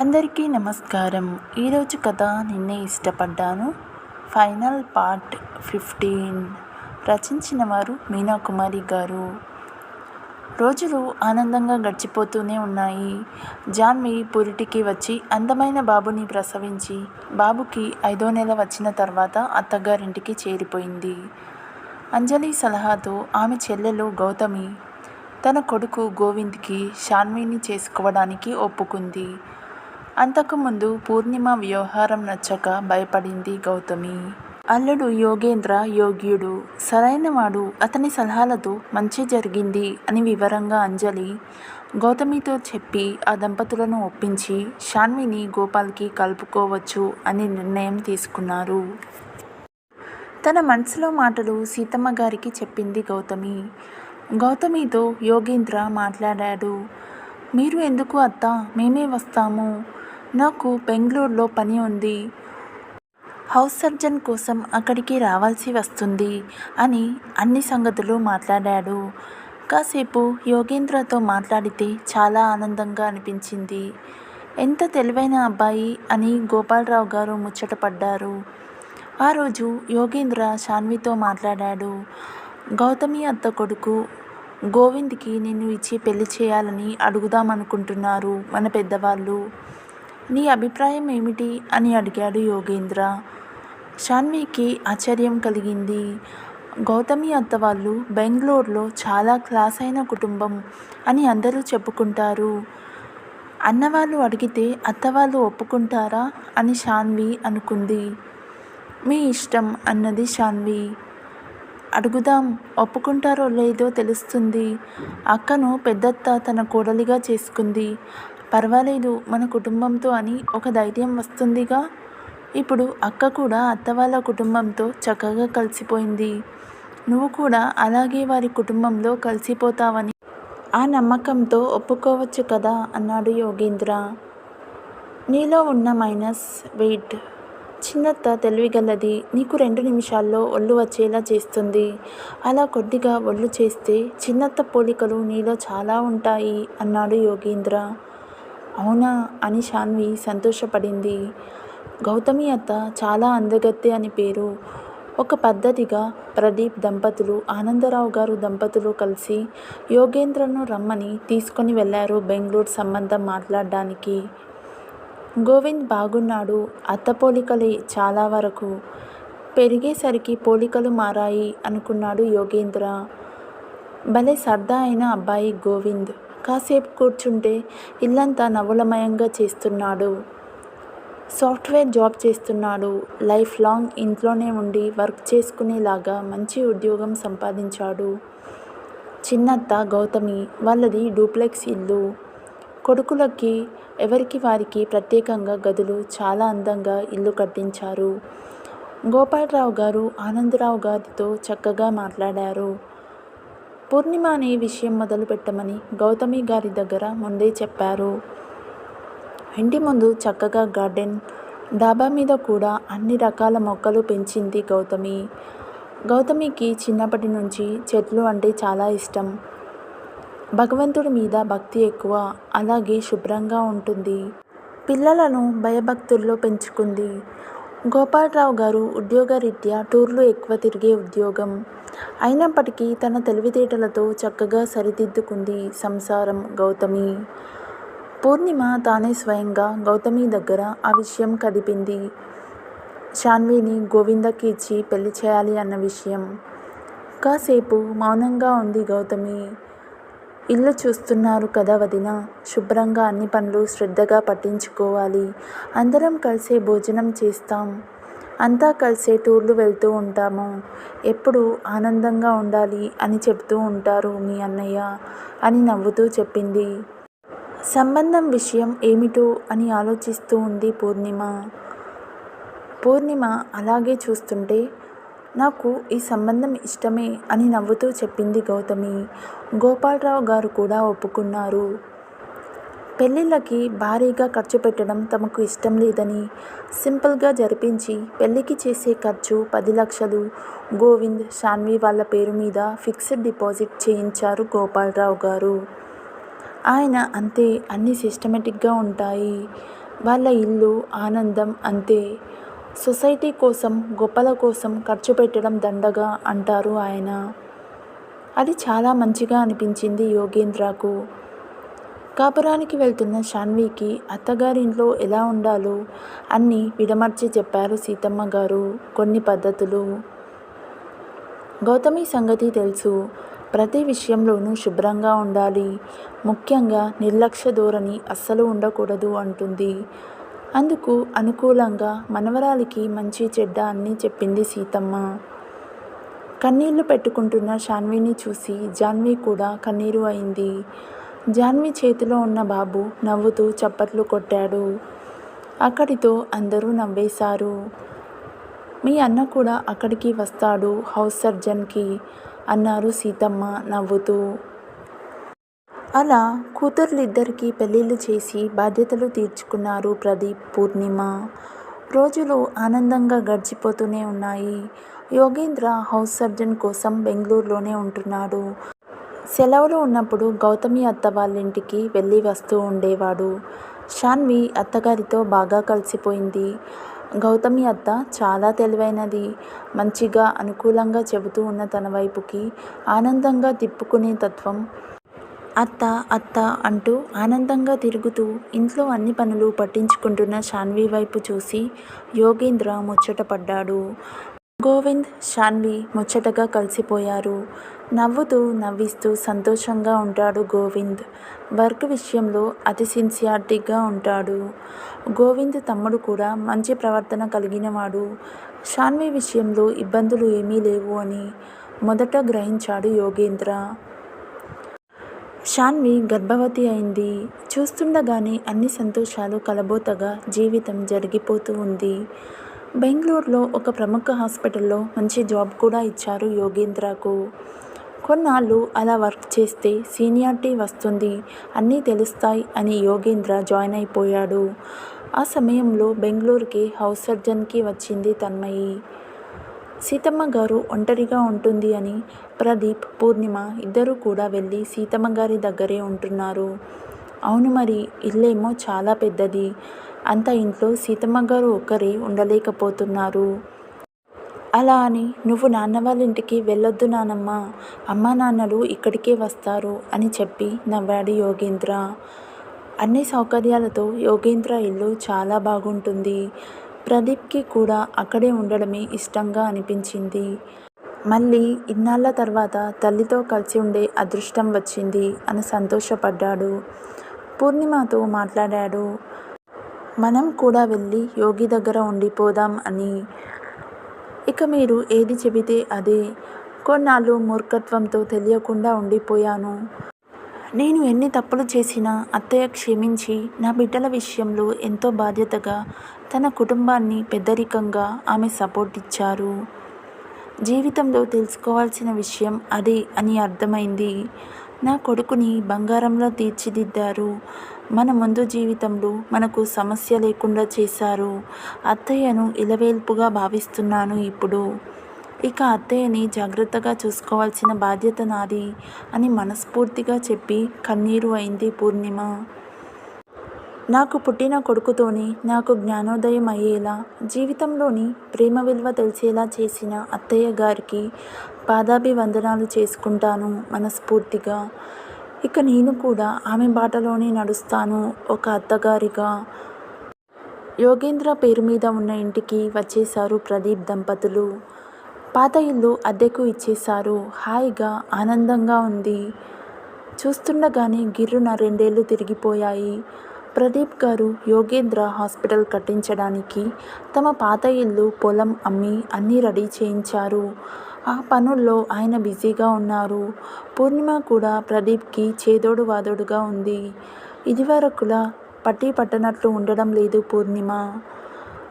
అందరికీ నమస్కారం. ఈరోజు కథ నిన్నే ఇష్టపడ్డాను. Final part fifteen. రచించిన వారు మీనా కుమారి గారు. రోజులు ఆనందంగా గడిచిపోతూనే ఉన్నాయి. జాన్వి పురిటికి వచ్చి అందమైన బాబుని ప్రసవించి బాబుకి ఐదో నెల వచ్చిన తర్వాత అత్తగారింటికి చేరిపోయింది. అంజలి సలహాతో ఆమె చెల్లెలు గౌతమి తన కొడుకు గోవింద్కి షాన్విని చేసుకోవడానికి ఒప్పుకుంది. అంతకుముందు పూర్ణిమ వ్యవహారం నచ్చక భయపడింది గౌతమి. అల్లుడు యోగేంద్ర యోగ్యుడు. సరైనవాడు. అతని సలహాలతో మంచి జరిగింది అని వివరంగా అంజలి గౌతమితో చెప్పి ఆ దంపతులను ఒప్పించి శాన్విని గోపాల్కి కలుపుకోవచ్చు అని నిర్ణయం తీసుకున్నారు. తన మనసులో మాటలు సీతమ్మ గారికి చెప్పింది గౌతమి. గౌతమితో యోగేంద్ర మాట్లాడాడు. మీరు ఎందుకు అత్త? మేమే వస్తాము. నాకు బెంగళూరులో పని ఉంది. హౌస్ సర్జన్ కోసం అక్కడికి రావాల్సి వస్తుంది అని అన్ని సంగతులు మాట్లాడాడు. కాసేపు యోగేంద్రతో మాట్లాడితే చాలా ఆనందంగా అనిపించింది. ఎంత తెలివైన అబ్బాయి అని గోపాలరావు గారు ముచ్చటపడ్డారు ఆ రోజు యోగేంద్ర షాన్వితో మాట్లాడాడు. గౌతమి అత్త కొడుకు గోవింద్కి నిన్ను ఇచ్చి పెళ్ళి చేయాలని అడుగుదామనుకుంటున్నారు మన పెద్దవాళ్ళు. నీ అభిప్రాయం ఏమిటి? అని అడిగాడు యోగేంద్ర. శాన్వికి ఆశ్చర్యం కలిగింది. గౌతమి అత్త వాళ్ళు బెంగళూరులో చాలా క్లాస్ అయిన కుటుంబం అని అందరూ చెప్పుకుంటారు. అన్నవాళ్ళు అడిగితే అత్తవాళ్ళు ఒప్పుకుంటారా? అని శాన్వి అనుకుంది. మీ ఇష్టం అన్నది శాన్వి అడుగుదాం ఒప్పుకుంటారో లేదో తెలుస్తుంది. అక్కను పెద్దత్త తన కోడలిగా చేసుకుంది. పర్వాలేదు మన కుటుంబంతో అని ఒక ధైర్యం వస్తుందిగా. ఇప్పుడు అక్క కూడా అత్త వాళ్ళ కుటుంబంతో చక్కగా కలిసిపోయింది. నువ్వు కూడా అలాగే వారి కుటుంబంలో కలిసిపోతావని ఆ నమ్మకంతో ఒప్పుకోవచ్చు కదా అన్నాడు యోగేంద్ర. నీలో ఉన్న మైనస్ వెయిట్. చిన్నత్త తెలివిగలది నీకు రెండు నిమిషాల్లో ఒళ్ళు వచ్చేలా చేస్తుంది. అలా కొద్దిగా ఒళ్ళు చేస్తే చిన్నత్త పోలికలు నీలో చాలా ఉంటాయి అన్నాడు యోగేంద్ర. అవునా అని శాన్వి సంతోషపడింది. గౌతమి అత్త చాలా అందగత్తె అని పేరు. ఒక పద్ధతిగా ప్రదీప్ దంపతులు ఆనందరావు గారు దంపతులు కలిసి యోగేంద్రను రమ్మని తీసుకొని వెళ్ళారు బెంగళూరు సంబంధం మాట్లాడడానికి. గోవింద్ బాగున్నాడు అత్త పోలికలే చాలా వరకు. పెరిగేసరికి పోలికలు మారాయి అనుకున్నాడు యోగేంద్ర. భలే సర్దా అయిన అబ్బాయి గోవింద్. కాసేపు కూర్చుంటే ఇల్లంతా నవ్వులమయంగా చేస్తున్నాడు. సాఫ్ట్వేర్ జాబ్ చేస్తున్నాడు. లైఫ్ లాంగ్ ఇంట్లోనే ఉండి వర్క్ చేసుకునేలాగా మంచి ఉద్యోగం సంపాదించాడు. చిన్నత్త గౌతమి వాళ్ళది డూప్లెక్స్ ఇల్లు. కొడుకులకి ఎవరికి వారికి ప్రత్యేకంగా గదులు చాలా అందంగా ఇల్లు కట్టించారు. గోపాలరావు గారు ఆనందరావు గారితో చక్కగా మాట్లాడారు. పూర్ణిమ అనే విషయం మొదలు పెట్టమని గౌతమి గారి దగ్గర ముందే చెప్పారు. ఇంటి ముందు చక్కగా గార్డెన్ డాబా మీద కూడా అన్ని రకాల మొక్కలు పెంచింది గౌతమి. గౌతమికి చిన్నప్పటి నుంచి చెట్లు అంటే చాలా ఇష్టం. భగవంతుడి మీద భక్తి ఎక్కువ అలాగే శుభ్రంగా ఉంటుంది. పిల్లలను భయభక్తుల్లో పెంచుకుంది. గోపాలరావు గారు ఉద్యోగరీత్యా టూర్లు ఎక్కువ తిరిగే ఉద్యోగం. అయినప్పటికీ తన తెలివితేటలతో చక్కగా సరిదిద్దుకుంది సంసారం గౌతమి. పూర్ణిమ తానే స్వయంగా గౌతమి దగ్గర ఆ విషయం కదిపింది. శాన్విని గోవిందకి ఇచ్చి పెళ్ళి చేయాలి అన్న విషయం. కాసేపు మౌనంగా ఉంది గౌతమి. ఇల్లు చూస్తున్నారు కదా వదిన. శుభ్రంగా అన్ని పనులు శ్రద్ధగా పట్టించుకోవాలి. అందరం కలిసే భోజనం చేస్తాం. అంతా కలిసే టూర్లు వెళ్తూ ఉంటాము. ఎప్పుడు ఆనందంగా ఉండాలి అని చెప్తూ ఉంటారు మీ అన్నయ్య అని నవ్వుతూ చెప్పింది. సంబంధం విషయం ఏమిటో అని ఆలోచిస్తూ ఉంది పూర్ణిమ. పూర్ణిమ అలాగే చూస్తుంటే నాకు ఈ సంబంధం ఇష్టమే అని నవ్వుతూ చెప్పింది గౌతమి. గోపాలరావు గారు కూడా ఒప్పుకున్నారు. పెళ్ళిళ్ళకి భారీగా ఖర్చు పెట్టడం తమకు ఇష్టం లేదని సింపుల్గా జరిపించి పెళ్ళికి చేసే ఖర్చు పది లక్షలు. గోవింద్ శాన్వి వాళ్ళ పేరు మీద ఫిక్స్డ్ డిపాజిట్ చేయించారు గోపాలరావు గారు. ఆయన అంతే అన్నీ సిస్టమేటిక్గా ఉంటాయి. వాళ్ళ ఇల్లు ఆనందం అంతే. సొసైటీ కోసం గొప్పల కోసం ఖర్చు పెట్టడం దండగా అంటారు ఆయన. అది చాలా మంచిగా అనిపించింది యోగేంద్రకు. కాపురానికి వెళ్తున్న శాన్వికి అత్తగారింట్లో ఎలా ఉండాలో అన్నీ విడమర్చి చెప్పారు సీతమ్మ గారు. కొన్ని పద్ధతులు. గౌతమి సంగతి తెలుసు. ప్రతి విషయంలోనూ శుభ్రంగా ఉండాలి. ముఖ్యంగా నిర్లక్ష్య ధోరణి అస్సలు ఉండకూడదు అంటుంది. అందుకు అనుకూలంగా మనవరాలికి మంచి చెడ్డ అన్నీ చెప్పింది సీతమ్మ. కన్నీళ్ళు పెట్టుకుంటున్న శాన్విని చూసి జాన్వి కూడా కన్నీరు అయింది. జాన్వి చేతిలో ఉన్న బాబు నవ్వుతూ చప్పట్లు కొట్టాడు. అక్కడితో అందరూ నవ్వేశారు. మీ అన్న కూడా అక్కడికి వస్తాడు హౌస్ సర్జన్కి అన్నారు సీతమ్మ నవ్వుతూ. అలా కూతుర్లిద్దరికీ పెళ్ళిళ్ళు చేసి బాధ్యతలు తీర్చుకున్నారు ప్రదీప్ పూర్ణిమ. రోజులు ఆనందంగా గడిచిపోతూనే ఉన్నాయి. యోగేంద్ర హౌస్ సర్జన్ కోసం బెంగళూరులోనే ఉంటున్నాడు. సెలవులు ఉన్నప్పుడు గౌతమి అత్త వాళ్ళ ఇంటికి వెళ్ళి వస్తూ ఉండేవాడు. షాన్వి అత్తగారితో బాగా కలిసిపోయింది. గౌతమి అత్త చాలా తెలివైనది. మంచిగా అనుకూలంగా చెబుతూ ఉన్న తన వైపుకి ఆనందంగా తిప్పుకునే తత్వం అత్త అత్త అంటూ ఆనందంగా తిరుగుతూ ఇంట్లో అన్ని పనులు పట్టించుకుంటున్న శాన్వి వైపు చూసి యోగేంద్ర ముచ్చటపడ్డాడు గోవింద్ శాన్వి ముచ్చటగా కలిసిపోయారు. నవ్వుతూ నవ్విస్తూ సంతోషంగా ఉంటాడు గోవింద్. వర్క్ విషయంలో అతి సిన్సియారిటీగా ఉంటాడు. గోవింద్ తమ్ముడు కూడా మంచి ప్రవర్తన కలిగినవాడు. శాన్వి విషయంలో ఇబ్బందులు ఏమీ లేవు అని మొదట గ్రహించాడు యోగేంద్ర. షాన్వి గర్భవతి అయింది. చూస్తుండగానే అన్ని సంతోషాలు కలబోతగా జీవితం జరిగిపోతూ ఉంది. బెంగళూరులో ఒక ప్రముఖ హాస్పిటల్లో మంచి జాబ్ కూడా ఇచ్చారు యోగేంద్రకు. కొన్నాళ్ళు అలా వర్క్ చేస్తే సీనియారిటీ వస్తుంది అన్నీ తెలుస్తాయి అని యోగేంద్ర జాయిన్ అయిపోయాడు. ఆ సమయంలో బెంగళూరుకి హౌస్ సర్జన్కి వచ్చింది తన్మయి. సీతమ్మ గారు ఒంటరిగా ఉంటుంది అని ప్రదీప్ పూర్ణిమ ఇద్దరూ కూడా వెళ్ళి సీతమ్మ గారి దగ్గరే ఉంటున్నారు. అవును మరి ఇల్లేమో చాలా పెద్దది. అంత ఇంట్లో సీతమ్మ గారు ఒక్కరే ఉండలేకపోతున్నారు. అలా అని నువ్వు నాన్న వాళ్ళ ఇంటికి వెళ్ళొద్దు నానమ్మ. అమ్మా నాన్నలు ఇక్కడికే వస్తారు అని చెప్పి నవ్వాడు యోగేంద్ర. అన్ని సౌకర్యాలతో యోగేంద్ర ఇల్లు చాలా బాగుంటుంది. ప్రదీప్కి కూడా అక్కడే ఉండడమే ఇష్టంగా అనిపించింది. మళ్ళీ ఇన్నాళ్ళ తర్వాత తల్లితో కలిసి ఉండే అదృష్టం వచ్చింది అని సంతోషపడ్డాడు. పూర్ణిమతో మాట్లాడాడు. మనం కూడా వెళ్ళి యోగి దగ్గర ఉండిపోదాం అని. ఇక మీరు ఏది చెబితే అదే. కొన్నాళ్ళు మూర్ఖత్వంతో తెలియకుండా ఉండిపోయాను. నేను ఎన్ని తప్పులు చేసినా అత్తయ్య క్షమించి నా బిడ్డల విషయంలో ఎంతో బాధ్యతగా తన కుటుంబాన్ని పెద్దరికంగా ఆమె సపోర్ట్ ఇచ్చారు. జీవితంలో తెలుసుకోవాల్సిన విషయం అదే అని అర్థమైంది. నా కొడుకుని బంగారంలో తీర్చిదిద్దారు. మన ముందు జీవితంలో మనకు సమస్య లేకుండా చేశారు. అత్తయ్యను ఇలవేల్పుగా భావిస్తున్నాను ఇప్పుడు. ఇక అత్తయ్యని జాగ్రత్తగా చూసుకోవాల్సిన బాధ్యత నాది అని మనస్ఫూర్తిగా చెప్పి కన్నీరు అయింది పూర్ణిమ. నాకు పుట్టిన కొడుకుతోనే నాకు జ్ఞానోదయం అయ్యేలా జీవితంలోని ప్రేమ విలువ తెలిసేలా చేసిన అత్తయ్య గారికి పాదాభివందనాలు చేసుకుంటాను మనస్ఫూర్తిగా. ఇక నేను కూడా ఆమె బాటలోనే నడుస్తాను ఒక అత్తగారిగా. యోగేంద్ర పేరు మీద ఉన్న ఇంటికి వచ్చేశారు ప్రదీప్ దంపతులు. పాత ఇల్లు అద్దెకు ఇచ్చేశారు. హాయిగా ఆనందంగా ఉంది. చూస్తుండగానే గిర్రున రెండేళ్ళు తిరిగిపోయాయి. ప్రదీప్ గారు యోగేంద్ర హాస్పిటల్ కట్టించడానికి తమ పాత ఇల్లు పొలం అమ్మి అన్నీ రెడీ చేయించారు. ఆ పనుల్లో ఆయన బిజీగా ఉన్నారు. పూర్ణిమ కూడా ప్రదీప్కి చేదోడు వాదోడుగా ఉంది. ఇదివరకులా పట్టి పట్టనట్లు ఉండడం లేదు పూర్ణిమ.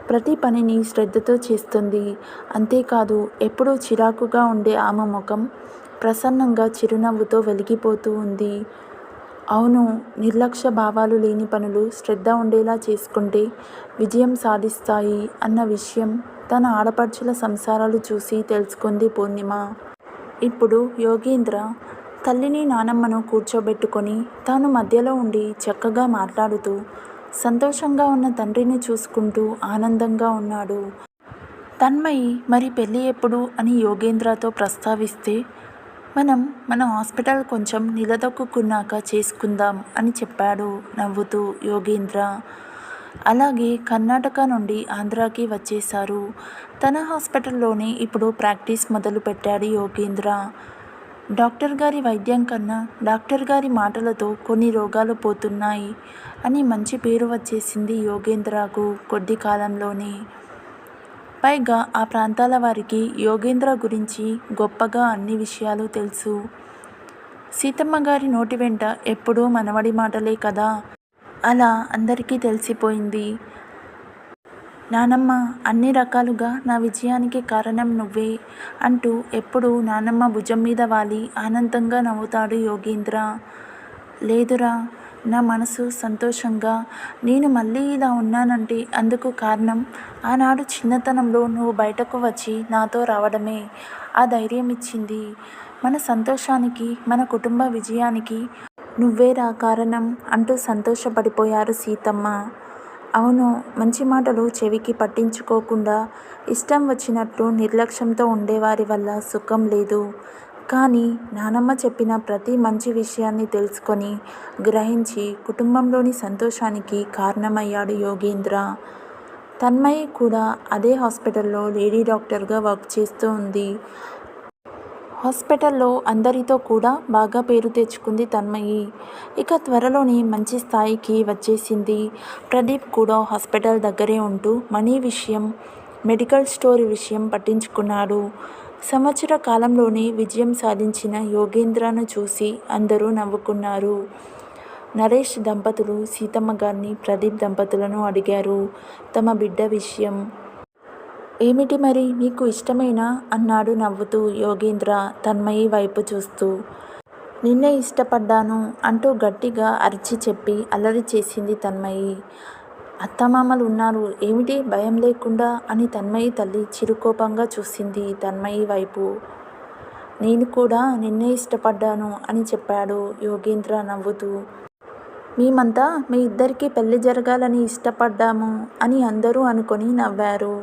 ప్రతి పనిని శ్రద్ధతో చేస్తుంది. అంతేకాదు ఎప్పుడూ చిరాకుగా ఉండే ఆమె ముఖం ప్రసన్నంగా చిరునవ్వుతో వెలిగిపోతూ ఉంది. అవును నిర్లక్ష్య భావాలు లేని పనులు శ్రద్ధ ఉండేలా చేసుకుంటే విజయం సాధిస్తాయి అన్న విషయం తన ఆడపడుచుల సంసారాలు చూసి తెలుసుకుంది పూర్ణిమ. ఇప్పుడు యోగేంద్ర తల్లిని నానమ్మను కూర్చోబెట్టుకొని తాను మధ్యలో ఉండి చక్కగా మాట్లాడుతూ సంతోషంగా ఉన్న తండ్రిని చూసుకుంటూ ఆనందంగా ఉన్నాడు. తన్మయి మరి పెళ్ళి ఎప్పుడు? అని యోగేంద్రతో ప్రస్తావిస్తే మనం మన హాస్పిటల్ కొంచెం నిలదొక్కున్నాక చేసుకుందాం అని చెప్పాడు నవ్వుతూ యోగేంద్ర. అలాగే కర్ణాటక నుండి ఆంధ్రాకి వచ్చేశారు. తన హాస్పిటల్లోనే ఇప్పుడు ప్రాక్టీస్ మొదలు పెట్టాడు యోగేంద్ర. డాక్టర్ గారి వైద్యం కన్నా డాక్టర్ గారి మాటలతో కొన్ని రోగాలు పోతున్నాయి అని మంచి పేరు వచ్చేసింది యోగేంద్రకు కొద్ది కాలంలోనే. పైగా ఆ ప్రాంతాల వారికి యోగేంద్ర గురించి గొప్పగా అన్ని విషయాలు తెలుసు. సీతమ్మ గారి నోటి వెంట ఎప్పుడూ మనవడి మాటలే కదా? అలా అందరికీ తెలిసిపోయింది. నానమ్మ అన్ని రకాలుగా నా విజయానికి కారణం నువ్వే అంటూ ఎప్పుడూ నానమ్మ భుజం మీద వాలి ఆనందంగా నవ్వుతాడు యోగేంద్ర. లేదురా నా మనసు సంతోషంగా నేను మళ్ళీ ఇలా ఉన్నానంటే అందుకు కారణం? ఆనాడు చిన్నతనంలో నువ్వు బయటకు వచ్చి నాతో రావడమే ఆ ధైర్యం ఇచ్చింది మన సంతోషానికి మన కుటుంబ విజయానికి నువ్వేరా కారణం? అంటూ సంతోషపడిపోయారు సీతమ్మ. అవును మంచి మాటలు చెవికి పట్టించుకోకుండా ఇష్టం వచ్చినట్లు నిర్లక్ష్యంతో ఉండేవారి వల్ల సుఖం లేదు. కానీ నానమ్మ చెప్పిన ప్రతి మంచి విషయాన్ని తెలుసుకొని గ్రహించి కుటుంబంలోని సంతోషానికి కారణమయ్యాడు యోగేంద్ర. తన్మయి కూడా అదే హాస్పిటల్లో లేడీ డాక్టర్గా వర్క్ చేస్తూ ఉంది. హాస్పిటల్లో అందరితో కూడా బాగా పేరు తెచ్చుకుంది తన్మయి. ఇక త్వరలోనే మంచి స్థాయికి వచ్చేసింది. ప్రదీప్ కూడా హాస్పిటల్ దగ్గరే ఉంటూ మనీ విషయం మెడికల్ స్టోర్ విషయం పట్టించుకున్నాడు. సంవత్సర కాలంలోనే విజయం సాధించిన యోగేంద్రను చూసి అందరూ నవ్వుకున్నారు. నరేష్ దంపతులు సీతమ్మ గారిని ప్రదీప్ దంపతులను అడిగారు. తమ బిడ్డ విషయం ఏమిటి మరి నీకు ఇష్టమేనా? అన్నాడు నవ్వుతూ యోగేంద్ర తన్మయి వైపు చూస్తూ. నిన్నే ఇష్టపడ్డాను అంటూ గట్టిగా అరిచి చెప్పి అల్లరి చేసింది తన్మయి. అత్తమామలు ఉన్నారు ఏమిటి భయం లేకుండా? అని తన్మయి తల్లి చిరుకోపంగా చూసింది తన్మయి వైపు. నేను కూడా నిన్నే ఇష్టపడ్డాను అని చెప్పాడు యోగేంద్ర నవ్వుతూ. మేమంతా మీ ఇద్దరికీ పెళ్ళి జరగాలని ఇష్టపడ్డాము అని అందరూ అనుకొని నవ్వారు.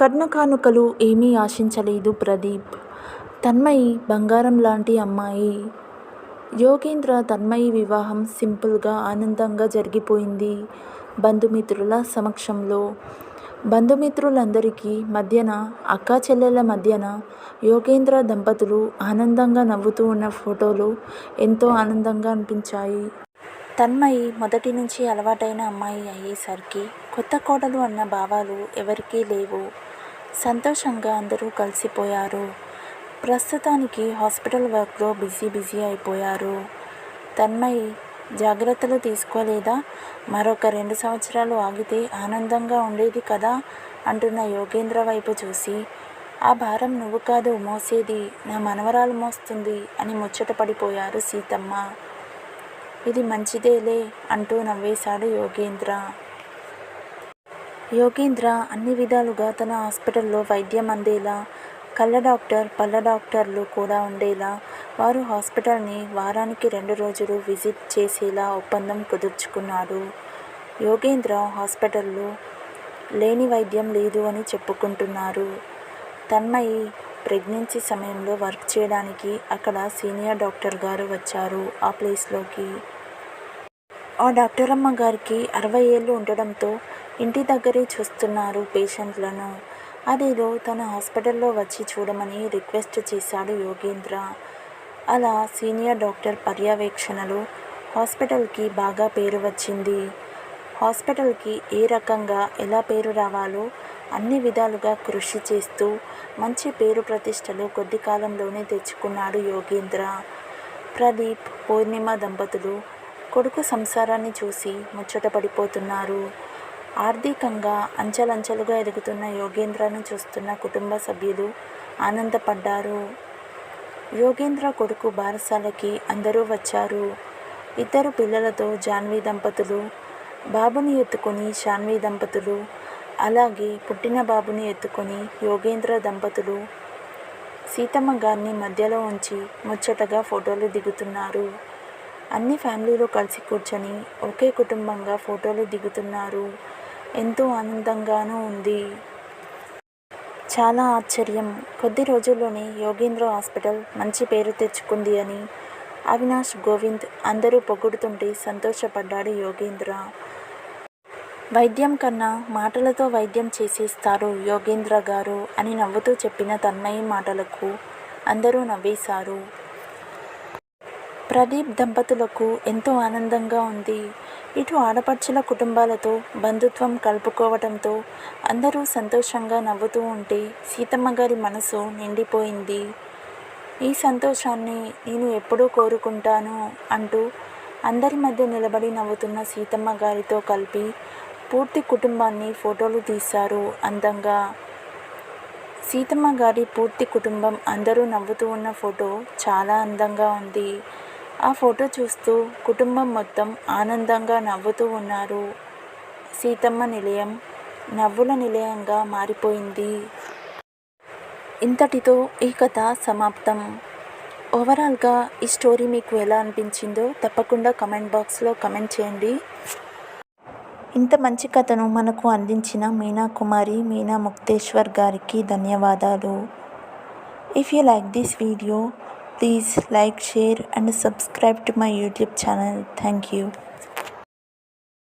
కర్ణకానుకలు ఏమీ ఆశించలేదు ప్రదీప్. తన్మయి బంగారం లాంటి అమ్మాయి. యోగేంద్ర తన్మయి వివాహం సింపుల్గా ఆనందంగా జరిగిపోయింది బంధుమిత్రుల సమక్షంలో. బంధుమిత్రులందరికీ మధ్యన అక్కా చెల్లెల మధ్యన యోగేంద్ర దంపతులు ఆనందంగా నవ్వుతూ ఉన్న ఫోటోలు ఎంతో ఆనందంగా అనిపించాయి. తన్మయి మొదటి నుంచి అలవాటైన అమ్మాయి అయ్యేసరికి కొత్త కోడలు అన్న భావాలు ఎవరికీ లేవు. సంతోషంగా అందరూ కలిసిపోయారు. ప్రస్తుతానికి హాస్పిటల్ వర్క్లో బిజీ బిజీ అయిపోయారు. తన్మయి జాగ్రత్తలు తీసుకోలేదా? మరొక రెండు సంవత్సరాలు ఆగితే ఆనందంగా ఉండేది కదా? అంటున్న యోగేంద్ర వైపు చూసి ఆ భారం నువ్వు కాదు మోసేది. నా మనవరాలు మోస్తుంది అని ముచ్చట పడిపోయారు సీతమ్మ. ఇది మంచిదేలే అంటూ నవ్వేశాడు యోగేంద్ర. యోగేంద్ర అన్ని విధాలుగా తన హాస్పిటల్లో వైద్యం అందేలా కళ్ళ డాక్టర్ పళ్ళ డాక్టర్లు కూడా ఉండేలా వారు హాస్పిటల్ని వారానికి రెండు రోజులు విజిట్ చేసేలా ఒప్పందం కుదుర్చుకున్నాడు. యోగేంద్ర హాస్పిటల్లో లేని వైద్యం లేదు అని చెప్పుకుంటున్నారు. తన్మయి ప్రెగ్నెన్సీ సమయంలో వర్క్ చేయడానికి అక్కడ సీనియర్ డాక్టర్ గారు వచ్చారు ఆ ప్లేస్లోకి. ఆ డాక్టర్ అమ్మ గారికి అరవై ఏళ్ళు ఉండడంతో ఇంటి దగ్గరే చూస్తున్నారు పేషెంట్లను. అదేదో తన హాస్పిటల్లో వచ్చి చూడమని రిక్వెస్ట్ చేశాడు యోగేంద్ర. అలా సీనియర్ డాక్టర్ పర్యవేక్షణలో హాస్పిటల్కి బాగా పేరు వచ్చింది. హాస్పిటల్కి ఏ రకంగా ఎలా పేరు రావాలో అన్ని విధాలుగా కృషి చేస్తూ మంచి పేరు ప్రతిష్టలు కొద్ది కాలంలోనే తెచ్చుకున్నాడు యోగేంద్ర. ప్రదీప్ పూర్ణిమ దంపతులు కొడుకు సంసారాన్ని చూసి ముచ్చటపడిపోతున్నారు ఆర్థికంగా అంచెలంచెలుగా ఎదుగుతున్న యోగేంద్రను చూస్తున్న కుటుంబ సభ్యులు ఆనందపడ్డారు. యోగేంద్ర కొడుకు బారసాలకి అందరూ వచ్చారు. ఇద్దరు పిల్లలతో జాన్వీ దంపతులు బాబుని ఎత్తుకొని శాన్వి దంపతులు అలాగే పుట్టిన బాబుని ఎత్తుకొని యోగేంద్ర దంపతులు సీతమ్మ గారిని మధ్యలో ఉంచి ముచ్చటగా ఫోటోలు దిగుతున్నారు. అన్ని ఫ్యామిలీలు కలిసి కూర్చొని ఒకే కుటుంబంగా ఫోటోలు దిగుతున్నారు. ఎంతో ఆనందంగానూ ఉంది. చాలా ఆశ్చర్యం. కొద్ది రోజుల్లోనే యోగేంద్ర హాస్పిటల్ మంచి పేరు తెచ్చుకుంది అని అవినాష్ గోవింద్ అందరూ పొగుడుతుంటే సంతోషపడ్డాడు యోగేంద్ర. వైద్యం కన్నా మాటలతో వైద్యం చేసేస్తారు యోగేంద్ర గారు అని నవ్వుతూ చెప్పిన తన్మయి మాటలకు అందరూ నవ్వేశారు. ప్రదీప్ దంపతులకు ఎంతో ఆనందంగా ఉంది. ఇటు ఆడపడుచుల కుటుంబాలతో బంధుత్వం కలుపుకోవడంతో అందరూ సంతోషంగా నవ్వుతూ ఉంటే సీతమ్మ గారి మనసు నిండిపోయింది. ఈ సంతోషాన్ని నేను ఎప్పుడూ కోరుకుంటాను అంటూ అందరి మధ్య నిలబడి నవ్వుతున్న సీతమ్మ గారితో కలిపి పూర్తి కుటుంబాన్ని ఫోటోలు తీశారు. అందంగా సీతమ్మ గారి పూర్తి కుటుంబం అందరూ నవ్వుతూ ఉన్న ఫోటో చాలా అందంగా ఉంది. ఆ ఫోటో చూస్తూ కుటుంబం మొత్తం ఆనందంగా నవ్వుతూ ఉన్నారు. సీతమ్మ నిలయం నవ్వుల నిలయంగా మారిపోయింది. ఇంతటితో ఈ కథ సమాప్తం. ఓవరాల్గా ఈ స్టోరీ మీకు ఎలా అనిపించిందో తప్పకుండా కమెంట్ బాక్స్లో కమెంట్ చేయండి. ఇంత మంచి కథను మనకు అందించిన మీనా కుమారి మీనా ముక్తేశ్వర్ గారికి ధన్యవాదాలు. If you like this video please like share and subscribe to my YouTube channel thank you